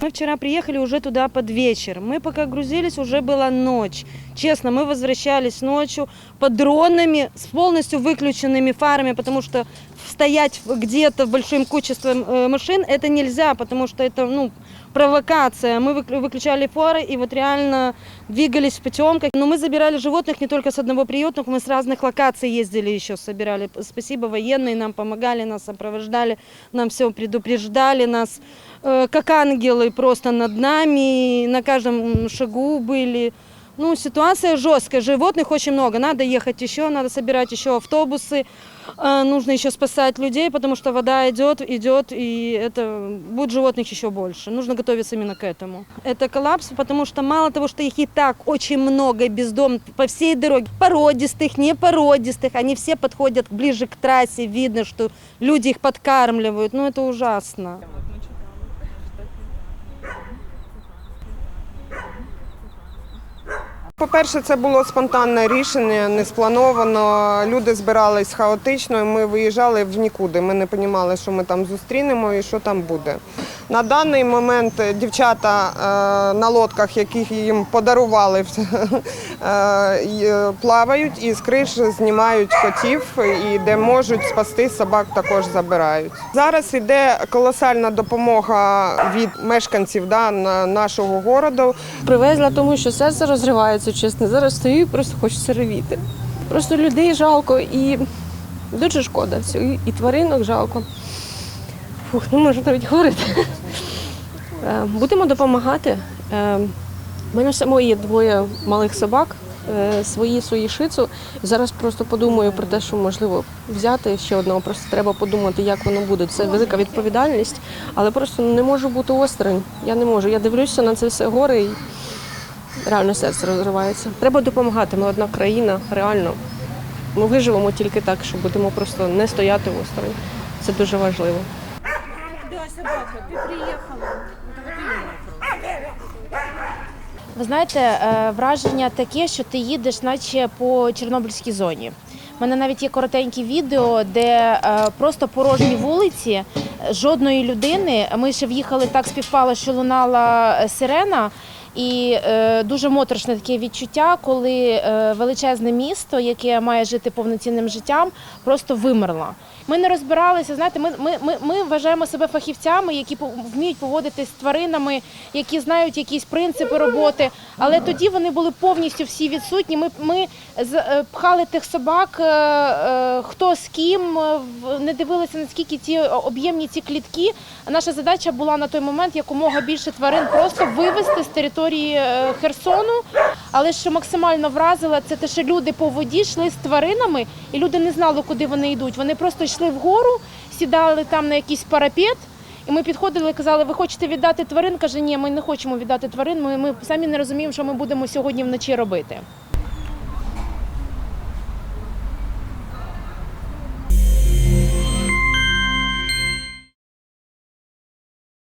Мы вчера приехали уже туда под вечер. Мы пока грузились, уже была ночь. Честно, мы возвращались ночью под дронами с полностью выключенными фарами, потому что стоять где-то большим количеством э, машин это нельзя, потому что это ну, провокация. Мы выкли- выключали фары и вот реально двигались в потемках. Но мы забирали животных не только с одного приюта, мы с разных локаций ездили еще, собирали. Спасибо военные, нам помогали, нас сопровождали, нам все предупреждали, нас э, как ангелы просто над нами, на каждом шагу были. Ну, ситуация жесткая, животных очень много, надо ехать еще, надо собирать еще автобусы, э, нужно еще спасать людей, потому что вода идет, идет, и это будет животных еще больше. Нужно готовиться именно к этому. Это коллапс, потому что мало того, что их и так очень много бездомных по всей дороге, породистых, не породистых, они все подходят ближе к трассе, видно, что люди их подкармливают, ну это ужасно. По-перше, це було спонтанне рішення, не сплановано. Люди збирались хаотично, ми виїжджали в нікуди. Ми не розуміли, що ми там зустрінемо і що там буде. На даний момент дівчата е, на лодках, яких їм подарували, е, е, плавають і з криш знімають котів, і де можуть спасти собак, також забирають. Зараз йде колосальна допомога від мешканців да, нашого городу. Привезла, тому що серце розривається, чесно. Зараз стою і просто хочеться ревіти. Просто людей жалко і дуже шкода І тваринок жалко. Фух, не можу навіть говорити. Е, Будемо допомагати. Е, У мене самої є двоє малих собак, е, свої свої шицу. Зараз просто подумаю про те, що можливо взяти ще одного. Просто треба подумати, як воно буде. Це велика відповідальність, але просто не можу бути осторонь. Я не можу. Я дивлюся на це все горе і реально серце розривається. Треба допомагати. Ми одна країна, реально. Ми виживемо тільки так, що будемо просто не стояти осторонь. Це дуже важливо. Ви знаєте, е, враження таке, що ти їдеш, наче по Чорнобильській зоні. У мене навіть є коротеньке відео, де е, просто порожні вулиці, жодної людини. Ми ще в'їхали так співпало, що лунала е, сирена. І е, дуже моторошне таке відчуття, коли е, величезне місто, яке має жити повноцінним життям, просто вимерло. Ми не розбиралися. Знаєте, ми, ми, ми, ми вважаємо себе фахівцями, які вміють поводитись з тваринами, які знають якісь принципи роботи. Але тоді вони були повністю всі відсутні. Ми, ми е, пхали тих собак, е, е, хто з ким, не дивилися наскільки ці об'ємні ці клітки. Наша задача була на той момент якомога більше тварин просто вивезти з території Херсону. Але що максимально вразило, це те, що люди по воді йшли з тваринами, і люди не знали, куди вони йдуть. Вони просто йшли вгору, сідали там на якийсь парапет. І ми підходили і казали, ви хочете віддати тварин? Каже, ні, ми не хочемо віддати тварин. Ми, ми самі не розуміємо, що ми будемо сьогодні вночі робити.